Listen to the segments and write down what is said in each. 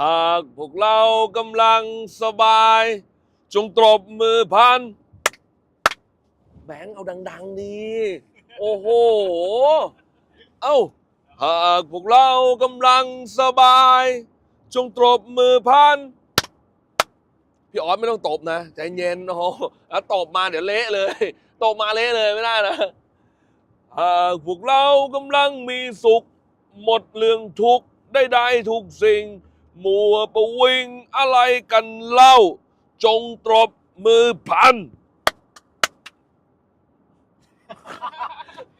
หากพวกเรากำลังสบาย จงตรบมือพัน แบงค์เอาดัง ๆ ดี โอ้โห เอ้า หากพวกเรากำลังสบาย จงตรบมือพัน พี่ออสไม่ต้องตบนะ ใจเย็นโอ้โหแล้วตบมาเดี๋ยวเละเลย ตบมาเละเลยไม่ได้นะ หากพวกเรากำลังมีสุข หมดเรื่องทุกข์ได้ได้ทุกสิ่ง มัวประวิงอะไรกันเล่า จงตรบมือพัน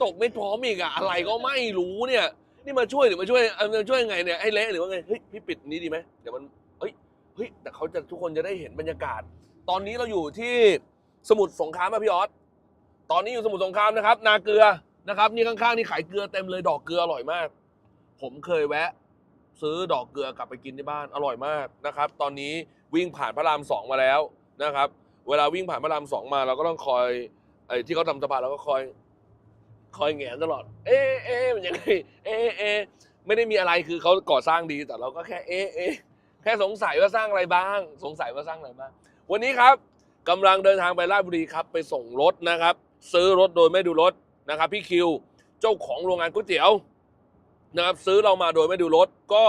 ตกไม่พร้อมอีกอะอะไรก็ไม่รู้เนี่ย นี่มาช่วยหรือมาช่วยเอ่อมาช่วยยังไงเนี่ยให้เละหรือว่าไงเฮ้ยพี่ปิดนี้ดีไหมเดี๋ยวมันเฮ้ยเฮ้ยแต่เขาจะทุกคนจะได้เห็นบรรยากาศ ตอนนี้เราอยู่ที่สมุทรสงครามอะพี่ออสตอนนี้อยู่สมุทรสงครามนะครับ นาเกลือนะครับ นี่ข้างๆนี่ขายเกลือเต็มเลยดอกเกลืออร่อยมาก ผมเคยแวะ ซื้อดอกเกลือกลับไปกินที่บ้านอร่อยมากนะครับ ตอนนี้วิ่งผ่านพระรามสองมาแล้วนะครับ เวลาวิ่งผ่านพระรามสองมาเราก็ต้องคอยไอ้ที่เขาทำสะพานเราก็คอย คอยแหงนตลอด เอ๊ะเอ๊ะมันยังไงเอ๊ะเอ๊ะไม่ได้มีอะไรคือเขาก่อสร้างดีแต่เราก็แค่เอ๊ะเอ๊ะแค่สงสัยว่าสร้างอะไรบ้าง สงสัยว่าสร้างอะไรบ้าง วันนี้ครับกำลังเดินทางไปราชบุรีครับ ไปส่งรถนะครับ ซื้อรถโดยไม่ดูรถนะครับ พี่คิว เจ้าของโรงงานก๋วยเตี๋ยว นะครับซื้อเรามาโดยไม่ดูรถ ก็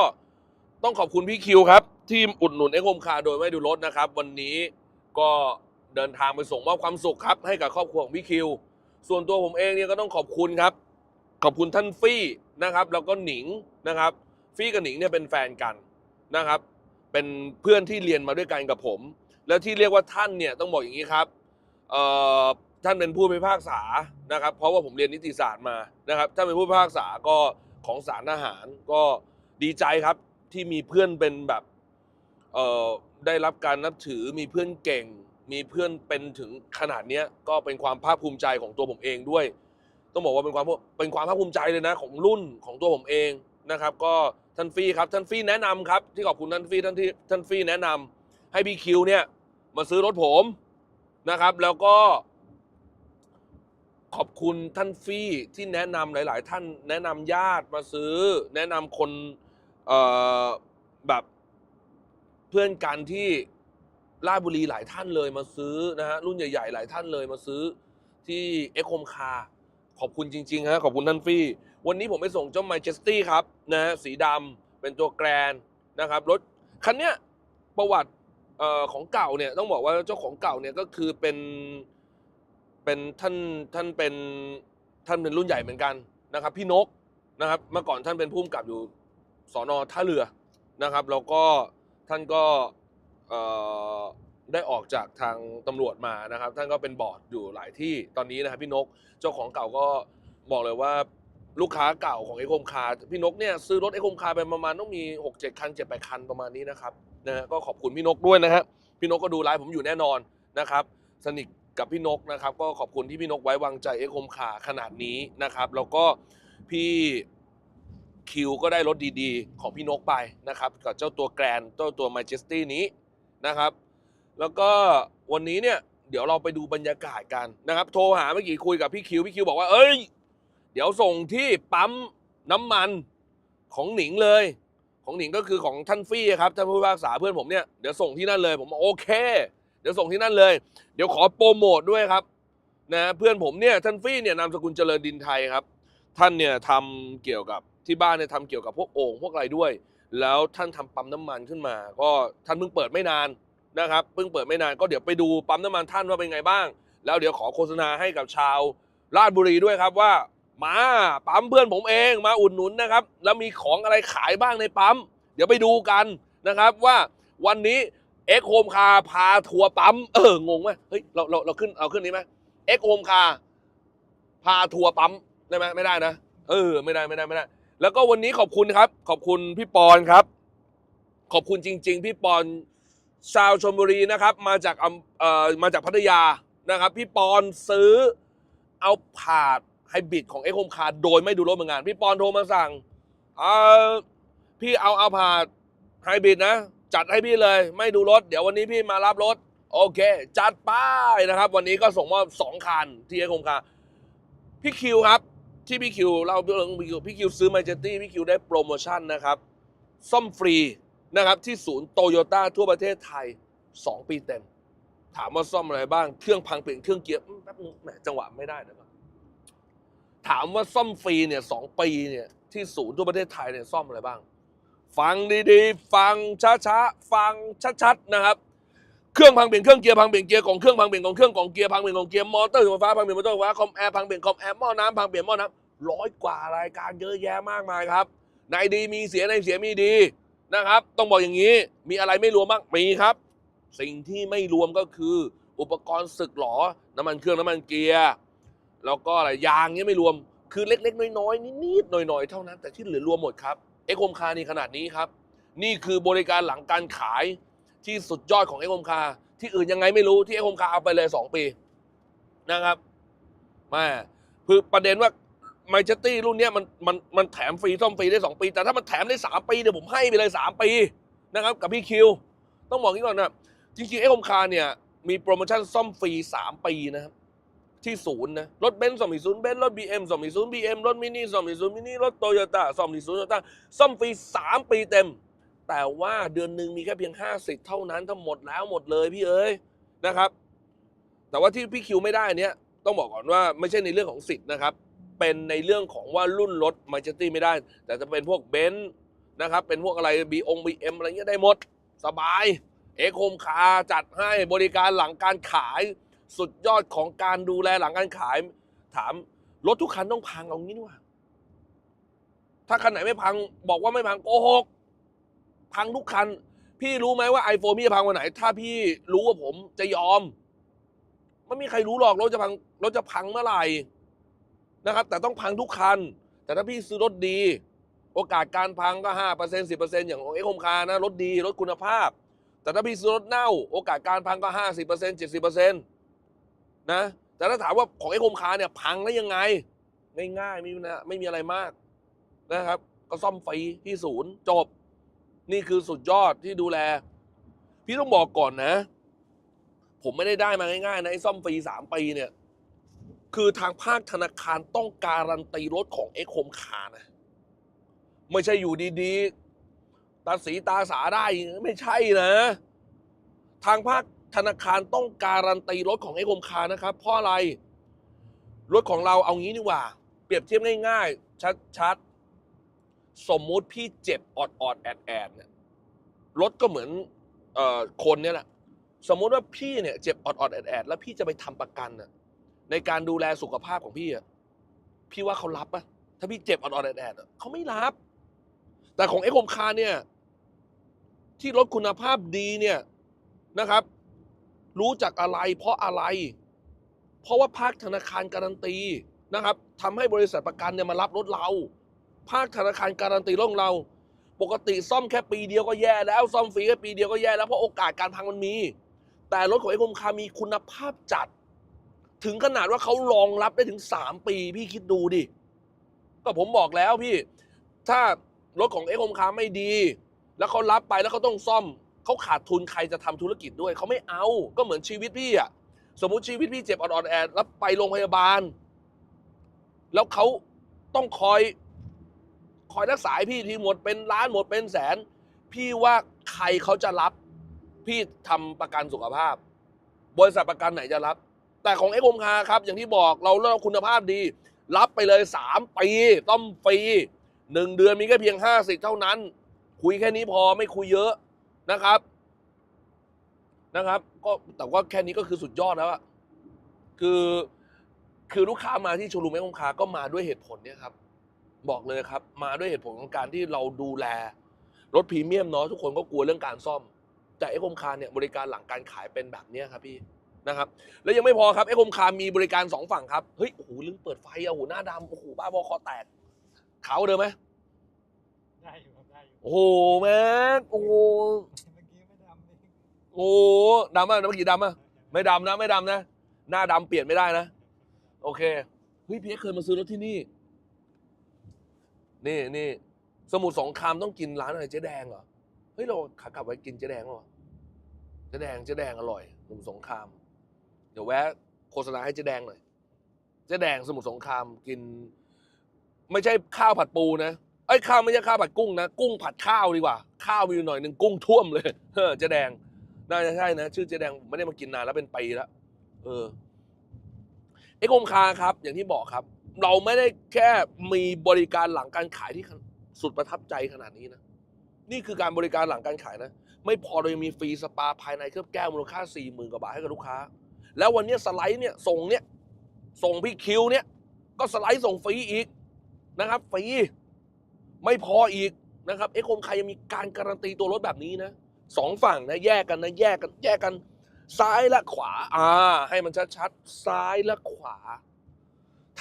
ต้องขอบคุณพี่คิวครับ ที่อุดหนุนเอ็กโฮมคาโดยไม่ดูรถนะครับ วันนี้ก็เดินทางไปส่งมอบความสุขครับ ให้กับครอบครัวของพี่คิว ส่วนตัวผมเองเนี่ยก็ต้องขอบคุณครับ ขอบคุณท่านฟี่นะครับ แล้วก็หนิงนะครับ ฟี่กับหนิงเนี่ยเป็นแฟนกันนะครับ เป็นเพื่อนที่เรียนมาด้วยกันกับผม แล้วที่เรียกว่าท่านเนี่ยต้องบอกอย่างนี้ครับเอ่อท่านเป็นผู้พิพากษานะครับ เพราะว่าผมเรียนนิติศาสตร์มานะครับท่านเป็นผู้พิพากษาก็ ของศาลทหารก็ดีใจครับที่มีเพื่อนเป็นแบบเอ่อได้รับการนับถือมีเพื่อนเก่ง มีเพื่อนเป็นถึงขนาดเนี้ยก็เป็นความภาคภูมิใจของตัวผมเองด้วย ต้องบอกว่าเป็นความเป็นความภาคภูมิใจเลยนะของรุ่นของตัวผมเองนะครับ ก็ท่านฟี่ครับท่านฟี่แนะนำครับ ที่ขอบคุณท่านฟี่ท่านที่ท่านฟี่แนะนำให้พี่คิวเนี่ยมาซื้อรถผมนะครับ แล้วก็ ขอบคุณท่านฟี่ที่แนะนำหลาย ๆ ท่านแนะนำญาติมาซื้อ แนะนำคนเแบบเพื่อนกันที่ราชบุรีหลายท่านเลยมาซื้อนะฮะรุ่นใหญ่ ๆ หลายท่านเลยมาซื้อที่เอ็กโคมคาขอบคุณจริง ๆ ฮะ ขอบคุณท่านฟี่ วันนี้ผมไปส่งเจ้าไมเจสตี้ครับนะฮะสีดำเป็นตัวแกรนนะครับรถคันเนี้ยประวัติของเก่าเนี่ยต้องบอกว่าเจ้าของเก่าเนี่ยก็คือเป็น เป็นท่านท่านเป็นท่านเป็นรุ่นใหญ่เหมือนกันนะครับ พี่นกนะครับ เมื่อก่อนท่านเป็นผู้กำกับอยู่สอนอท่าเรือนะครับแล้วก็ท่านก็ได้ออกจากทางตำรวจมานะครับ ท่านก็เป็นบอร์ดอยู่หลายที่ตอนนี้นะครับพี่นกเจ้าของเก่าก็บอกเลยว่าลูกค้าเก่าของเอ o คมคาพี่นกเนี่ยซื้อรถเอ o คมคาไปประมาณต้องมี 6 7 คัน7 8คันประมาณนี้นะครับนะฮะก็ขอบคุณพี่นกด้วยนะฮะพี่นกก็ดูไลฟ์ผมอยู่แน่นอนนะครับ สนิท กับพี่นกนะครับ ก็ขอบคุณที่พี่นกไว้วางใจเอ็กโฮมคาขนาดนี้นะครับ แล้วก็พี่คิวก็ได้รถดีๆ ของพี่นกไปนะครับ กับเจ้าตัวแกรนเจ้าตัว Majesty นี้นะครับ แล้วก็วันนี้เนี่ยเดี๋ยวเราไปดูบรรยากาศกันนะครับ โทรหาเมื่อกี้คุยกับพี่คิวพี่คิวบอกว่าเอ้ย เดี๋ยวส่งที่ปั๊มน้ำมันของหนิงเลย ของหนิงก็คือของท่านฟี่ครับท่านผู้พิพากษาเพื่อนผมเนี่ยเดี๋ยวส่งที่นั่นเลยผมโอเค เดี๋ยวส่งที่นั่นเลย เดี๋ยวขอโปรโมทด้วยครับนะเพื่อนผมเนี่ยท่านฟี่เนี่ยนามสกุลเจริญดินไทยครับ ท่านเนี่ยทำเกี่ยวกับที่บ้านเนี่ยทำเกี่ยวกับพวกโอ่งพวกอะไรด้วย แล้วท่านทำปั๊มน้ำมันขึ้นมา ก็ท่านเพิ่งเปิดไม่นานนะครับเพิ่งเปิดไม่นานก็เดี๋ยวไปดูปั๊มน้ำมันท่านว่าเป็นไงบ้าง แล้วเดี๋ยวขอโฆษณาให้กับชาวราชบุรีด้วยครับว่ามาปั๊มเพื่อนผมเองมาอุดหนุนนะครับ แล้วมีของอะไรขายบ้างในปั๊ม เดี๋ยวไปดูกันนะครับว่าวันนี้ เอ็กโฮมคาพาทัวร์ปั๊มเอองงไหมเฮ้ยเราเราเราขึ้นเอาขึ้นนี้ไหมเอ็กโฮมคาพาทัวร์ปั๊มได้ไหมไม่ได้นะเออไม่ได้ไม่ได้ไม่ได้ แล้วก็วันนี้ขอบคุณครับ ขอบคุณพี่ปอนครับ ขอบคุณจริง ๆ พี่ปอนชาวชลบุรีนะครับ มาจากอำเอ่อมาจากพัทยานะครับ พี่ปอนซื้อเอาผาดไฮบริดของเอ็กโฮมคาโดยไม่ดูรถเหมือนกันพี่ปอนโทรมาสั่งเออพี่เอาเอาผาดไฮบริดนะ จัดให้พี่เลย ไม่ดูรถ เดี๋ยววันนี้พี่มารับรถ โอเค จัดป้ายนะครับ วันนี้ก็ส่งมอบสองคันที่เอ็กโฮมคาพี่คิวครับ ที่พี่คิวเราเรื่องพี่คิวพี่คิวซื้อมาเจตี้พี่คิวได้โปรโมชั่นนะครับซ่อมฟรีนะครับที่ศูนย์โตโยต้าทั่วประเทศไทย 2 ปีเต็ม ถามว่าซ่อมอะไรบ้าง เครื่องพังเปลี่ยนเครื่องเกียร์แป๊บนึงแหมจังหวะไม่ได้นะครับถามว่าซ่อมฟรีเนี่ยสองปีเนี่ยที่ศูนย์ทั่วประเทศไทยเนี่ยซ่อมอะไรบ้าง ฟังดีๆ ฟังช้าๆ ฟังชัดๆ นะครับ เครื่องพังเปลี่ยนเครื่องเกียร์พังเปลี่ยนเกียร์ของเครื่องพังเปลี่ยนของเครื่องของเกียร์พังเปลี่ยนของเกียร์มอเตอร์ไฟฟ้าพังเปลี่ยนมอเตอร์ไฟฟ้าคอมแอร์พังเปลี่ยนคอมแอร์หม้อน้ำพังเปลี่ยนหม้อน้ำร้อยกว่ารายการเยอะแยะมากมายครับ ในดีมีเสียในเสียมีดีนะครับ ต้องบอกอย่างนี้มีอะไรไม่รวมบ้างมีครับ สิ่งที่ไม่รวมก็คืออุปกรณ์สึกหรอน้ำมันเครื่องน้ำมันเกียร์แล้วก็อะไรยางเนี้ยไม่รวม คือเล็กๆ น้อยๆนิดๆหน่อยๆ เท่านั้น แต่ที่เหลือรวมหมดครับเอ็กโคมคานี่ขนาดนี้ครับ นี่คือบริการหลังการขายที่สุดยอดของเอ็กโคมคาที่อื่นยังไงไม่รู้ที่เอ็กโคมคาเอาไปเลย 2 ปีนะครับม่คือประเด็นว่าไมเจตี้รุ่นเนี้ยมันมันมันแถมฟรีซ่อมฟรีได้ 2 ปี แต่ถ้ามันแถมได้ 3 ปีเดี๋ยวผมให้ไปเลย 3 ปีนะครับกับพี่คิว ต้องบอกงี้ก่อนนะจริงๆเอ็กโคมคาเนี่ยมีโปรโมชั่นซ่อมฟรี 3 ปีนะครับ ที่ศูนย์นะรถเบนซ์ซ่อมที่ศูนย์เบนซ์รถบีเอ็มซ่อมที่ศูนย์บีเอ็มรถมินิซ่อมที่ศูนย์มินิรถโตโยต้าซ่อมที่ศูนย์โตโยต้าซ่อมฟรีสามปีเต็ม แต่ว่าเดือนหนึ่งมีแค่เพียงห้าสิทธิ์เท่านั้นทั้งหมดแล้วหมดเลยพี่เอ้ยนะครับ แต่ว่าที่พี่คิวไม่ได้เนี้ยต้องบอกก่อนว่าไม่ใช่ในเรื่องของสิทธิ์นะครับ เป็นในเรื่องของว่ารุ่นรถมาเจตี้ไม่ได้ แต่จะเป็นพวกเบนซ์นะครับ เป็นพวกอะไรบีองบีเอ็มอะไรเงี้ยได้หมด สบาย เอโคมคาจัดให้บริการหลังการขาย สุดยอดของการดูแลหลังการขาย ถามรถทุกคันต้องพังเอางี้ดีกว่า ถ้าคันไหนไม่พัง บอกว่าไม่พังโกหกพังทุกคัน พี่รู้ไหมว่า iPhone พี่จะพังวันไหน ถ้าพี่รู้ว่าผมจะยอม ไม่มีใครรู้หรอกรถจะพังรถจะพังเมื่อไหร่นะครับ แต่ต้องพังทุกคัน แต่ถ้าพี่ซื้อรถดี โอกาสการพังก็ห้าเปอร์เซ็นต์สิบเปอร์เซ็นต์อย่างของเอ็กโคมคานะรถดีรถคุณภาพ แต่ถ้าพี่ซื้อรถเน่า โอกาสการพังก็ห้าสิบเปอร์เซ็นต์เจ็ดสิบเปอร์เซ็นต์ นะ แต่ถ้าถามว่าของเอ็กโคมคาเนี่ยพังแล้วยังไง ง่ายๆไม่มีนะไม่มีอะไรมากนะครับ ก็ซ่อมฟรีที่ศูนย์จบ นี่คือสุดยอดที่ดูแล พี่ต้องบอกก่อนนะ ผมไม่ได้ได้มาง่ายๆนะไอ้ซ่อมฟรีสามปีเนี่ย คือทางภาคธนาคารต้องการันตีรถของเอ็กโคมคานะไม่ใช่อยู่ดีๆตาสีตาสาได้ไม่ใช่นะ ทางภาค ธนาคารต้องการันตีรถของเอ็กโคมคานะครับ เพราะอะไร รถของเราเอางี้ดีกว่า เปรียบเทียบง่ายๆ ชัดๆ สมมุติพี่เจ็บออดออดแอดแอดเนี่ยรถก็เหมือนเอ่อคนเนี่ยแหละสมมุติว่าพี่เนี่ยเจ็บออดออดแอดแอดแล้วพี่จะไปทำประกันน่ะในการดูแลสุขภาพของพี่อะพี่ว่าเขารับปะถ้าพี่เจ็บออดออดแอดแอดเขาไม่รับ แต่ของเอ็กโคมคาร์เนี่ย ที่รถคุณภาพดีเนี่ยนะครับ รู้จักอะไร เพราะอะไร เพราะว่าภาคธนาคารการันตีนะครับทำให้บริษัทประกันเนี่ยมารับรถเรา ภาคธนาคารการันตีรถของเรา ปกติซ่อมแค่ปีเดียวก็แย่แล้วซ่อมฟรีแค่ปีเดียวก็แย่แล้วเพราะโอกาสการพังมันมี แต่รถของเอ็กโคมคามีคุณภาพจัด ถึงขนาดว่าเขารองรับได้ถึง 3 ปี พี่คิดดูดิ ก็ผมบอกแล้วพี่ ถ้ารถของเอ็กโคมคาไม่ดี แล้วเขารับไปแล้วเขาต้องซ่อม เขาขาดทุนใครจะทำธุรกิจด้วยเขาไม่เอาก็เหมือนชีวิตพี่อะสมมุติชีวิตพี่เจ็บอ่อนๆแอแล้วไปโรงพยาบาล แล้วเขาต้องคอยคอยรักษาพี่ทีหมดเป็นล้านหมดเป็นแสน พี่ว่าใครเขาจะรับ พี่ทำประกันสุขภาพ บริษัทประกันไหนจะรับ แต่ของเอ็กโคมคาครับ อย่างที่บอกเราเลือกคุณภาพดี รับไปเลยสามปีต้อมฟรีหนึ่งเดือนมีแค่เพียงห้าสิบเท่านั้น คุยแค่นี้พอไม่คุยเยอะ นะครับ นะครับ ก็แต่ว่าแค่นี้ก็คือสุดยอดแล้วอะคือคือลูกค้ามาที่โชว์รูมเอ็กคมคาก็มาด้วยเหตุผลเนี่ยครับ บอกเลยครับ มาด้วยเหตุผลของการที่เราดูแล รถพรีเมียมเนาะทุกคนก็กลัวเรื่องการซ่อม แต่เอ็กคมคาเนี่ยบริการหลังการขายเป็นแบบเนี้ยครับพี่นะครับ แล้วยังไม่พอครับเอ็กคมคามีบริการสองฝั่งครับเฮ้ยโอ้โหลืมเปิดไฟอะโอ้โหหน้าดำโอ้โหบ้าบอคอแตกขาวเดิมไหม ได้อยู่ครับได้อยู่ โอ้โหแม่งโอ้โหดำเลยโอ้โหดำอะเมื่อกี้ดำอะไม่ดำนะ ไม่ดำนะ หน้าดำเปลี่ยนไม่ได้นะ โอเคเฮ้ยพี่เอ็กซ์เคยมาซื้อรถที่นี่ นี่นี่สมุทรสงครามต้องกินร้านอะไรเจ๊แดงเหรอเฮ้ยเราขากลับไปกินเจ๊แดงเหรอเจ๊แดงเจ๊แดงอร่อยสมุทรสงคราม เดี๋ยวแวะโฆษณาให้เจ๊แดงหน่อยเจ๊แดงสมุทรสงครามกิน ไม่ใช่ข้าวผัดปูนะ ไอ้ข้าวไม่ใช่ข้าวผัดกุ้งนะ กุ้งผัดข้าวดีกว่า ข้าวมีอยู่หน่อยหนึ่งกุ้งท่วมเลยเออเจ๊แดง น่าจะใช่นะ ชื่อเจ๊แดงผมไม่ได้มากินนานแล้วเป็นปีแล้วเออเอ็กซ์โฮมคาครับ อย่างที่บอกครับ เราไม่ได้แค่มีบริการหลังการขายที่สุดประทับใจขนาดนี้นะ นี่คือการบริการหลังการขายนะ ไม่พอเรายังมีฟรีสปาภายในเคลือบแก้วมูลค่า4ี่หมื่นกว่าบาทให้กับลูกค้า แล้ววันนี้สไลด์เนี่ยส่งเนี่ยส่งพี่คิวเนี่ย ก็สไลด์ส่งฟรีอีกนะครับฟรี ไม่พออีกนะครับเอ็กโฮมคายังมีการการันตีตัวรถแบบนี้นะสองฝั่งนะแยกกันนะแยกกันแยกกัน ซ้ายและขวาอ่าให้มันชัดๆซ้ายและขวา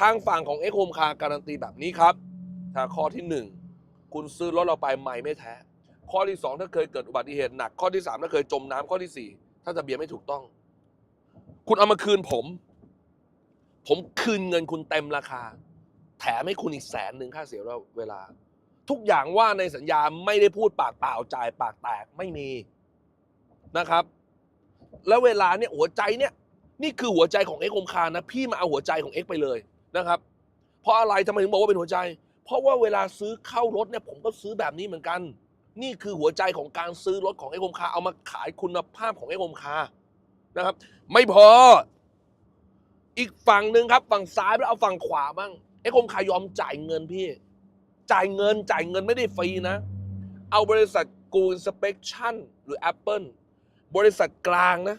ทางฝั่งของ x h o m e Car การันตีแบบนี้ครับ ถ้าข้อที่ 1 คุณซื้อรถเราไปไม่ไม่แท้ ข้อที่ 2 ถ้าเคยเกิดอุบัติเหตุหนัก ข้อที่ 3 ถ้าเคยจมน้ำข้อที่ 4 ถ้าทะเบียนไม่ถูกต้อง คุณเอามาคืนผม ผมคืนเงินคุณเต็มราคา แถมให้คุณอีกแสนหนึ่งค่าเสียเวลา ทุกอย่างว่าในสัญญาไม่ได้พูดปากเปล่าจ่ายปากแตกไม่มีนะครับ แล้วเวลาเนี่ยหัวใจเนี่ย นี่คือหัวใจของเอ็กโฮมคานะพี่มาเอาหัวใจของเอ็กไปเลยนะครับ เพราะอะไรทำไมถึงบอกว่าเป็นหัวใจ เพราะว่าเวลาซื้อเข้ารถเนี่ยผมก็ซื้อแบบนี้เหมือนกัน นี่คือหัวใจของการซื้อรถของเอ็กโฮมคาเอามาขายคุณภาพของเอ็กโฮมคานะครับ ไม่พอ อีกฝั่งหนึ่งครับ ฝั่งซ้ายแล้วเอาฝั่งขวาบ้างเอ็กโฮมคายอมจ่ายเงินพี่ จ่ายเงินจ่ายเงินไม่ได้ฟรีนะ เอาบริษัทกูอินสเปคชั่นหรือ Apple บริษัทกลางนะ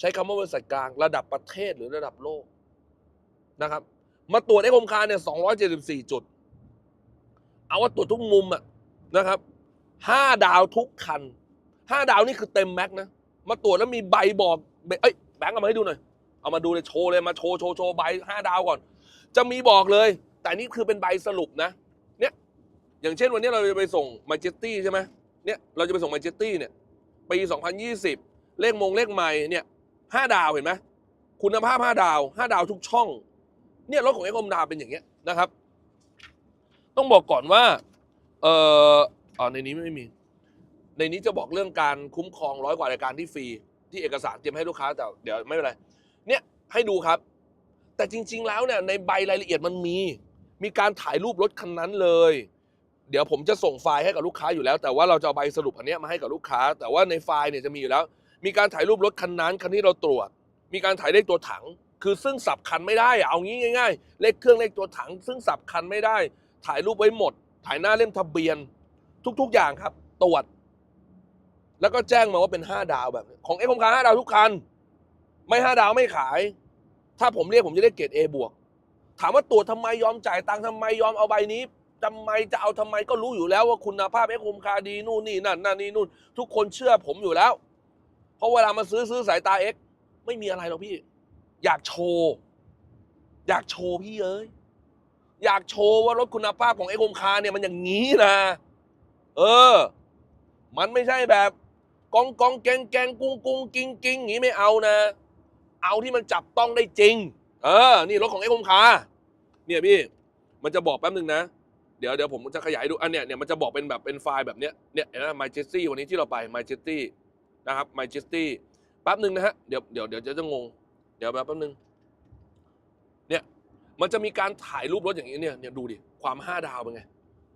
ใช้คำว่าบริษัทกลางระดับประเทศหรือระดับโลกนะครับ มาตรวจไอ้คมคาเนี่ย274 จุด เอาว่าตรวจทุกมุมอะนะครับห้าดาวทุกคันห้าดาวนี่คือเต็มแม็กซ์นะ มาตรวจแล้วมีใบบอกเอ้ยแบงค์เอามาให้ดูหน่อย เอามาดูเลยโชว์เลยมาโชว์โชว์โชว์ใบห้าดาวก่อน จะมีบอกเลย แต่นี่คือเป็นใบสรุปนะ อย่างเช่นวันนี้เราจะไปส่งมาเจตตี้ใช่ไหมเนี่ยเราจะไปส่งมาเจตตี้เนี่ยปี 2020 เลขมงเลขใหม่เนี่ยห้าดาวเห็นไหมคุณภาพห้าดาวห้าดาวทุกช่อง เนี่ยรถของเอ็กอมดาเป็นอย่างเงี้ยนะครับ ต้องบอกก่อนว่าเอออ๋อในนี้ไม่มี ในนี้จะบอกเรื่องการคุ้มครองร้อยกว่ารายการที่ฟรีที่เอกสารเตรียมให้ลูกค้าแต่เดี๋ยวไม่เป็นไรเนี่ยให้ดูครับ แต่จริง ๆ แล้วเนี่ยในใบรายละเอียดมันมี มีการถ่ายรูปรถคันนั้นเลย เดี๋ยวผมจะส่งไฟล์ให้กับลูกค้าอยู่แล้ว แต่ว่าเราจะเอาใบสรุปอันเนี้ยมาให้กับลูกค้า แต่ว่าในไฟล์เนี่ยจะมีอยู่แล้ว มีการถ่ายรูปรถคันนั้นคันที่เราตรวจ มีการถ่ายเลขตัวถัง คือซึ่งสับคันไม่ได้อะเอางี้ง่าย ๆ เลขเครื่องเลขตัวถัง ซึ่งสับคันไม่ได้ ถ่ายรูปไว้หมด ถ่ายหน้าเล่มทะเบียน ทุกๆอย่างครับ ตรวจ แล้วก็แจ้งมาว่าเป็น 5 ดาวแบบนี้ของเอ็กซ์คมคาห้าดาวทุกคัน ไม่ห้าดาวไม่ขาย ถ้าผมเรียกผมจะได้เกรด A บวกถามว่าตรวจทำไมยอมจ่ายตังค์ทำไมยอมเอาใบนี้ ทำไมจะเอาทำไมก็รู้อยู่แล้วว่าคุณภาพเอ็กคมคาดีนู่นนี่นั่นนั่นนี่นู่น ทุกคนเชื่อผมอยู่แล้ว เพราะเวลามาซื้อซื้อสายตาเอ็กไม่มีอะไรหรอกพี่ อยากโชว์ อยากโชว์พี่เอ้ยอยากโชว์ว่ารถคุณภาพของเอ็กคมคาเนี่ยมันอย่างนี้นะ เออ มันไม่ใช่แบบกองกองแกงแกงกุ้งกุ้งกิ้งกิ้งอย่างนี้ไม่เอานะ เอาที่มันจับต้องได้จริง เออ นี่รถของเอ็กคมคาเนี่ยพี่ มันจะบอกแป๊บหนึ่งนะ ดี๋ยวเดี๋ยวผมจะขยายดูอันเนี้ยเนี่ยมันจะบอกเป็นแบบเป็นไฟล์แบบเนี้ยเนี่ยนไหม Majesty วันนี้ที่เราไป Majesty นะครับ Majesty แป๊บหนึ่งนะฮะเดี๋ยวเดี๋ยวเดี๋ยวจะงง เดี๋ยวแป๊บหนึ่งเนี่ยมันจะมีการถ่ายรูปรถอย่างนี้เนี่ยเนี่ยดูดิความห้าดาวเป็นไง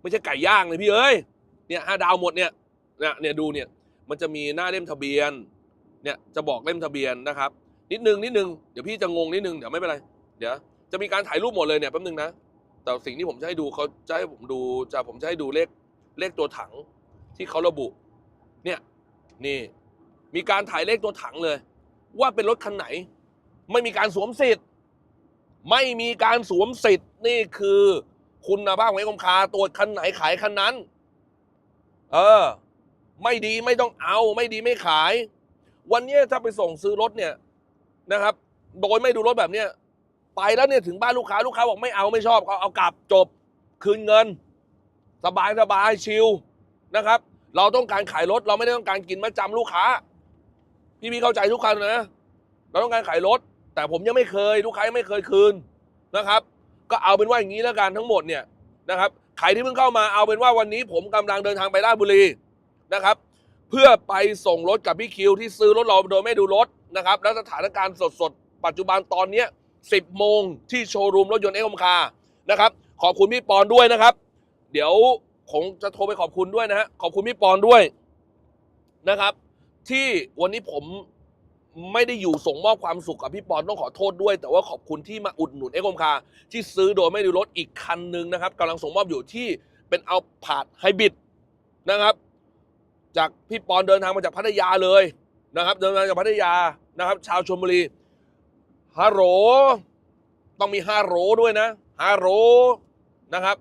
ไม่ใช่ไก่ย่างเลยพี่เอ้ยเนี่ยห้าดาวหมดเนี่ยเนี่ยเนี่ยดูเนี่ยมันจะมีหน้าเล่มทะเบียนเนี่ยจะบอกเล่มทะเบียนนะครับ นิดนึงนิดนึงเดี๋ยวพี่จะงงนิดนึงเดี๋ยวไม่เป็นไรเดี๋ยวจะมีการถ่ายรูปหมดเลยเนี่ยแป๊บนึงนะ แต่สิ่งที่ผมจะให้ดูเขาจะให้ผมดูจะผมจะให้ดูเลขเลขตัวถังที่เขาระบุ เนี่ยนี่มีการถ่ายเลขตัวถังเลย ว่าเป็นรถคันไหน ไม่มีการสวมสิทธิ์ ไม่มีการสวมสิทธิ์นี่คือคุณภาพของเอกมคาตรวจคันไหนขายคันนั้น เออ ไม่ดีไม่ต้องเอา ไม่ดีไม่ขาย วันนี้ถ้าไปส่งซื้อรถเนี่ยนะครับ โดยไม่ดูรถแบบเนี้ย ไปแล้วเนี่ยถึงบ้านลูกค้าลูกค้าบอกไม่เอาไม่ชอบก็เอากลับจบคืนเงิน สบายสบายชิลนะครับ เราต้องการขายรถเราไม่ได้ต้องการกินมาจำลูกค้า พี่พี่เข้าใจทุกคันนะเราต้องการขายรถ แต่ผมยังไม่เคย ลูกค้ายังไม่เคยคืนนะครับ ก็เอาเป็นว่าอย่างนี้แล้วกันทั้งหมดเนี่ยนะครับใครที่เพิ่งเข้ามาเอาเป็นว่าวันนี้ผมกำลังเดินทางไปราชบุรีนะครับ เพื่อไปส่งรถกับพี่คิวที่ซื้อรถเราโดยไม่ดูรถนะครับ แล้วสถานการณ์สดๆปัจจุบันตอนเนี้ย 10 โมงที่โชว์รูมรถยนต์เอ็กซ์คอมคาร์นะครับ ขอบคุณพี่ปอนด้วยนะครับ เดี๋ยวผมจะโทรไปขอบคุณด้วยนะฮะขอบคุณพี่ปอนด้วยนะครับ ที่วันนี้ผมไม่ได้อยู่ส่งมอบความสุขกับพี่ปอนต้องขอโทษด้วย แต่ว่าขอบคุณที่มาอุดหนุนเอ็กคมคาที่ซื้อโดยไม่ดูรถอีกคันหนึ่งนะครับกำลังส่งมอบอยู่ที่เป็นเอาผาดไฮบริดนะครับ จากพี่ปอนเดินทางมาจากพัทยาเลยนะครับ เดินทางจากพัทยานะครับ ชาวชลบุรี ฮัลโหลต้องมีฮัลโหลด้วยนะฮัลโหลนะครับ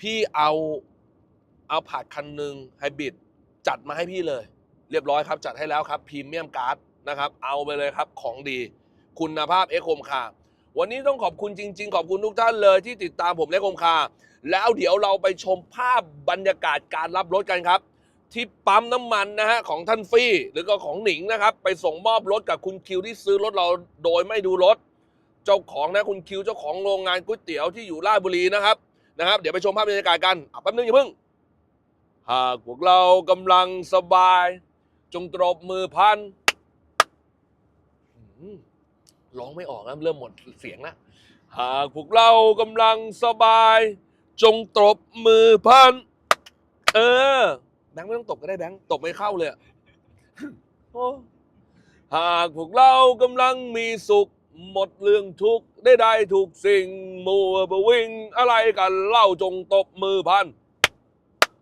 พี่เอาเอาผาดคันหนึ่งไฮบริดจัดมาให้พี่เลย เรียบร้อยครับจัดให้แล้วครับพรีเมียมการ์ดนะครับ เอาไปเลยครับของดี คุณภาพเอ็กโคมคาวันนี้ต้องขอบคุณจริง ๆ ขอบคุณทุกท่านเลยที่ติดตามผมเอ็กโคมคาแล้วเดี๋ยวเราไปชมภาพบรรยากาศการรับรถกันครับ ที่ปั๊มน้ำมันนะฮะของท่านฟี่หรือก็ของหนิงนะครับ ไปส่งมอบรถกับคุณคิวที่ซื้อรถเราโดยไม่ดูรถ เจ้าของนะคุณคิวเจ้าของโรงงานก๋วยเตี๋ยวที่อยู่ราชบุรีนะครับนะครับ เดี๋ยวไปชมภาพบรรยากาศกันอะแป๊บนึงอย่าเพิ่งหากพวกเรากำลังสบาย จงตรบมือพันร้องไม่ออกแล้วเริ่มหมดเสียงแล้วหากพวกเรากำลังสบาย จงตบมือพัน เออ แบงค์ไม่ต้องตกก็ได้แบงค์ตกไม่เข้าเลยอะโอ้หากพวกเรากำลังมีสุข หมดเรื่องทุกข์ได้ได้ถูกสิ่งมัวปวิ่งอะไรกันเล่าจงตบมือพัน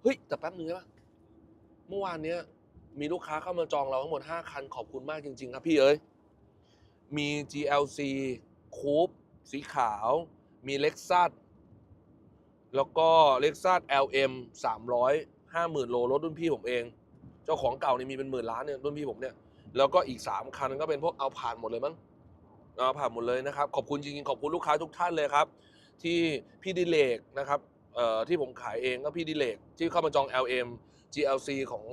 เฮ้ยแต่แป๊บนึงได้ะเมื่อวานเนี้ย มีลูกค้าเข้ามาจองเราทั้งหมด 5 คันขอบคุณมากจริง ๆ ครับพี่เอ้ยมี GLC คูปส์สีขาว มี Lexus แล้วก็ Lexus LM 300 ห้าหมื่นโลรถรุ่นพี่ผมเอง เจ้าของเก่านี่มีเป็นหมื่นล้านเนี่ยรุ่นพี่ผมเนี่ยแล้วก็อีกสามคันก็เป็นพวกเอาผ่านหมดเลยมั้งเอาผ่านหมดเลยนะครับ ขอบคุณจริงๆขอบคุณลูกค้าทุกท่านเลยครับ ที่พี่ดิเลกนะครับที่ผมขายเองก็พี่ดิเลกที่เข้ามาจอง LM GLC ของ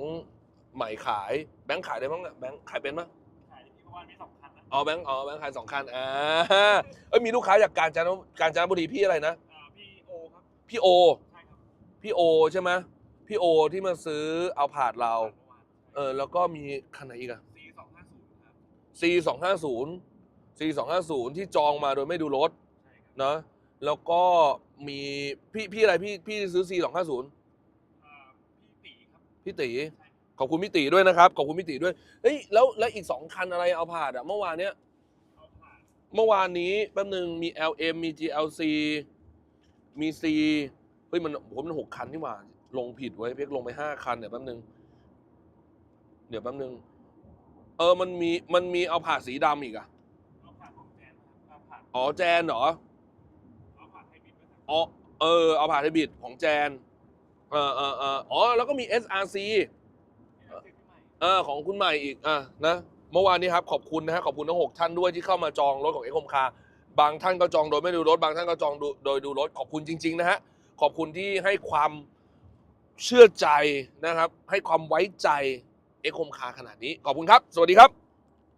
ใหม่ขายแบงค์ขายได้บ้างแบงค์ขายเป็นมั้ยขายที่ประมาณมีสองคันนะอ๋อแบงค์อ๋อแบงค์ขายสองคันอ่าเอ้ยมีลูกค้าจากการจานการจานบุรีพี่อะไรนะพี่โอครับพี่โอใช่ครับพี่โอใช่ไหม พี่โอที่มาซื้อเอาผาดเราเมื่อวานเออ แล้วก็มีคันไหนอีกอะซีสองห้าศูนย์ครับ C สองห้าศูนย์ C สองห้าศูนย์ที่จองมาโดยไม่ดูรถใช่ครับเนาะแล้วก็มีพี่พี่อะไรพี่พี่ซื้อ C สองห้าศูนย์อ่าพี่ตีครับ พี่ตีใช่ครับขอบคุณพี่ตีด้วยนะครับขอบคุณพี่ตีด้วยเฮ้ยแล้วแล้วอีกสองคันอะไรเอาผ่านอะเมื่อวานเนี้ยเอาผ่านเมื่อวานนี้แป๊บนึงมี LM มี GLC มี C เฮ้ยมันผมมันหกคันนี่หว่า ลงผิดไว้ยเพียกลงไปห้าคันเดี๋ยวแป๊บนึง เดี๋ยวแป๊บนึง เออมันมีมันมีเอาผ่าสีดำอีกอะเอาผ่านของแจนนะครับเอาผ่านอ๋อแจนเหรอเอาผ่านให้บิดด้วยครับอ๋อเออเอาผ่าไฮบริดของแจนเออเออเอออ๋อแล้วก็มี SRC พี่เอาซื้อพี่ใหม่เออของคุณใหม่อีกอะนะเมื่อวานนี้ครับขอบคุณนะฮะขอบคุณทั้งหกท่านด้วยที่เข้ามาจองรถของเอ็กคมคาบางท่านก็จองโดยไม่ดูรถ บางท่านก็จองดูโดยดูรถขอบคุณจริงๆนะฮะขอบคุณที่ให้ความ เชื่อใจนะครับ ให้ความไว้ใจเอ็กคมคาขนาดนี้ ขอบคุณครับ สวัสดีครับ